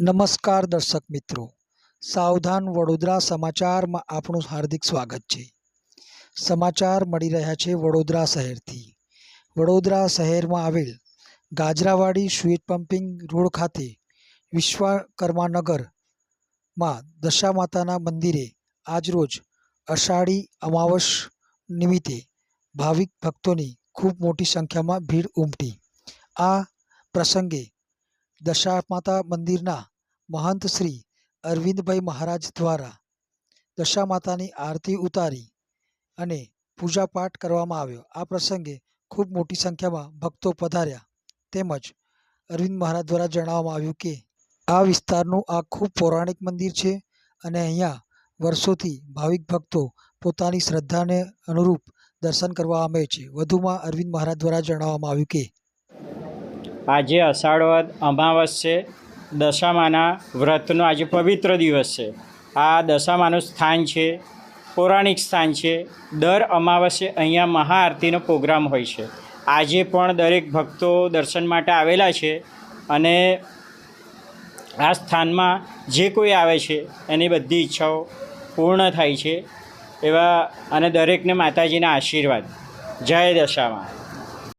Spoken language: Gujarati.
નમસ્કાર દર્શક મિત્રો. સાવધાન વડોદરા સમાચારમાં આપણું હાર્દિક સ્વાગત છે. સમાચાર મળી રહ્યા છે વડોદરા શહેરથી. વડોદરા શહેરમાં આવેલ ગાજરાવાડી સ્વીટ પમ્પિંગ રોડ ખાતે વિશ્વકર્માનગરમાં દશા માતાના મંદિરે આજરોજ અષાઢી અમાવસ નિમિત્તે ભાવિક ભક્તોની ખૂબ મોટી સંખ્યામાં ભીડ ઉમટી. આ પ્રસંગે દશા માતા મંદિરના મહંત શ્રી અરવિંદભાઈ મહારાજ દ્વારા દશા માતાની આરતી ઉતારી અને પૂજાપાઠ કરવામાં આવ્યો. આ પ્રસંગે ખૂબ મોટી સંખ્યામાં ભક્તો પધાર્યા. તેમજ અરવિંદ મહારાજ દ્વારા જણાવવામાં આવ્યું કે, આ વિસ્તારનું આ ખૂબ પૌરાણિક મંદિર છે અને અહીંયા વર્ષોથી ભાવિક ભક્તો પોતાની શ્રદ્ધાને અનુરૂપ દર્શન કરવા આવે છે. વધુમાં અરવિંદ મહારાજ દ્વારા જણાવવામાં આવ્યું કે આજે અષાઢવદ અમાવસ છે. દશામાના વ્રતનો આજે પવિત્ર દિવસ છે. આ દશામાનું સ્થાન છે. પૌરાણિક સ્થાન છે. દર અમાવસ્યે અહીંયા મહાઆરતીનો પ્રોગ્રામ હોય છે. આજે પણ દરેક ભક્તો દર્શન માટે આવેલા છે અને આ સ્થાનમાં જે કોઈ આવે છે એની બધી ઈચ્છાઓ પૂર્ણ થાય છે. એવા અને દરેકને માતાજીના આશીર્વાદ. જય દશામાં.